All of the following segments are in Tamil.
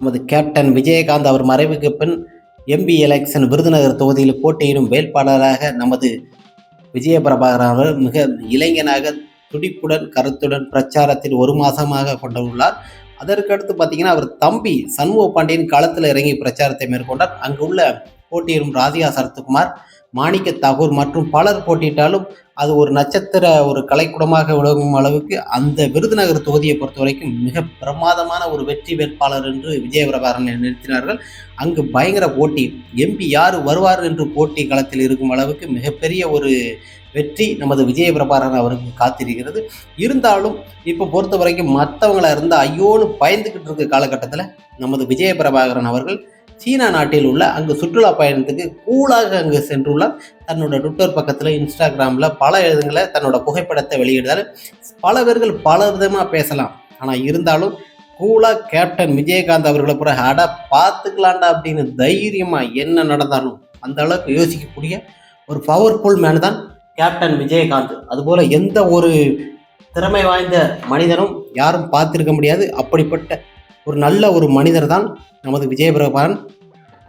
நமது கேப்டன் விஜயகாந்த் அவர் மறைவுக்கு பின் எம்பி எலெக்ஷன் விருதுநகர் தொகுதியில் போட்டியிடும் வேட்பாளராக நமது விஜயபிரபாகரன் அவர் மிக இளைஞனாக துடிப்புடன் கருத்துடன் பிரச்சாரத்தில் ஒரு மாதமாக கொண்டுள்ளார். அதற்கடுத்து பார்த்தீங்கன்னா அவர் தம்பி சண்முக பாண்டியன் களத்தில் இறங்கி பிரச்சாரத்தை மேற்கொண்டார். அங்கு உள்ள போட்டியிடும் ராதிகா சரத்குமார் மாணிக்க தாகூர் மற்றும் பலர் போட்டியிட்டாலும் அது ஒரு நட்சத்திர ஒரு கலைக்கூடமாக விளங்கும் அளவுக்கு அந்த விருதுநகர் தொகுதியை பொறுத்த வரைக்கும் மிக பிரமாதமான ஒரு வெற்றி வேட்பாளர் என்று விஜயபிரபாரனை நிறுத்தினார்கள். அங்கு பயங்கர போட்டி எம்பி யார் வருவார் என்று போட்டி களத்தில் இருக்கும் அளவுக்கு மிகப்பெரிய ஒரு வெற்றி நமது விஜயபிரபாரன் அவருக்கு காத்திருக்கிறது. இருந்தாலும் இப்போ பொறுத்த வரைக்கும் மற்றவங்களா இருந்தால் ஐயோன்னு பயந்துக்கிட்டு இருக்க காலகட்டத்தில் நமது விஜயபிரபாகரன் அவர்கள் சீனா நாட்டில் உள்ள அங்கு சுற்றுலா பயணத்துக்கு கூலாக அங்கு சென்றுள்ளார். தன்னோட ட்விட்டர் பக்கத்தில் இன்ஸ்டாகிராமில் பல இடங்களை தன்னோட புகைப்படத்தை வெளியிடுறாரு பல பேர்கள் பல விதமாக பேசலாம். ஆனால் இருந்தாலும் கூலாக கேப்டன் விஜயகாந்த் அவர்களை பிறகு அட பார்த்துக்கலாண்டா அப்படின்னு தைரியமாக என்ன நடந்தாலும் அந்த அளவுக்கு யோசிக்கக்கூடிய ஒரு பவர்ஃபுல் மேன் தான் கேப்டன் விஜயகாந்த். அதுபோல் எந்த ஒரு திறமை வாய்ந்த மனிதனும் யாரும் பார்த்துருக்க முடியாது. அப்படிப்பட்ட ஒரு நல்ல ஒரு மனிதர் தான் நமது விஜயபிரபாரன்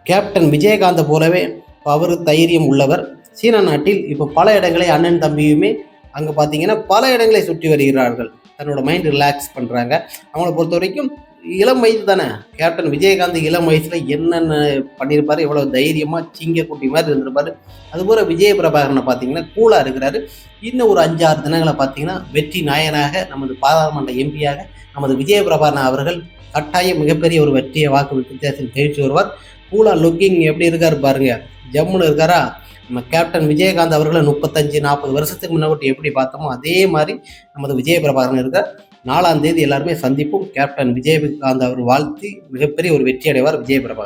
கேப்டன் விஜயகாந்த் போலவே பவர் தைரியம் உள்ளவர். சீனா நாட்டில் இப்போ பல இடங்களை அண்ணன் தம்பியுமே அங்கே பார்த்தீங்கன்னா பல இடங்களை சுற்றி வருகிறார்கள். தன்னோட மைண்ட் ரிலாக்ஸ் பண்ணுறாங்க அவங்கள பொறுத்த வரைக்கும் இளம் வயது தானே? கேப்டன் விஜயகாந்த் இளம் வயசில் என்னென்ன பண்ணியிருப்பாரு எவ்வளோ தைரியமாக சிங்க குட்டி மாதிரி இருந்திருப்பாரு? அதுபோல் விஜய பிரபாகரனை பார்த்தீங்கன்னா கூலாக இருக்கிறாரு. இன்னும் ஒரு அஞ்சாறு தினங்களை பார்த்தீங்கன்னா வெற்றி நாயனாக நமது பாராளுமன்ற எம்பியாக நமது விஜய பிரபாகரன் அவர்கள் கட்டாயம் மிகப்பெரிய ஒரு வெற்றியை வாக்கு வித்தியாசத்தில் ஜெயிச்சு வருவார். கூலா லுக்கிங் எப்படி இருக்காரு பாருங்க. ஜம்முன்னு இருக்காரா? நம்ம கேப்டன் விஜயகாந்த் அவர்களை முப்பத்தஞ்சு நாற்பது வருஷத்துக்கு முன்னாடி எப்படி பார்த்தோமோ அதே மாதிரி நமது விஜயபிரபாகரன் இருக்க இருக்கார். நாலாம் தேதி எல்லாருமே சந்திப்போம். கேப்டன் விஜயகாந்த் அவர் வாழ்த்தி மிகப்பெரிய ஒரு வெற்றி அடைவார் விஜயபிரபாகரன்.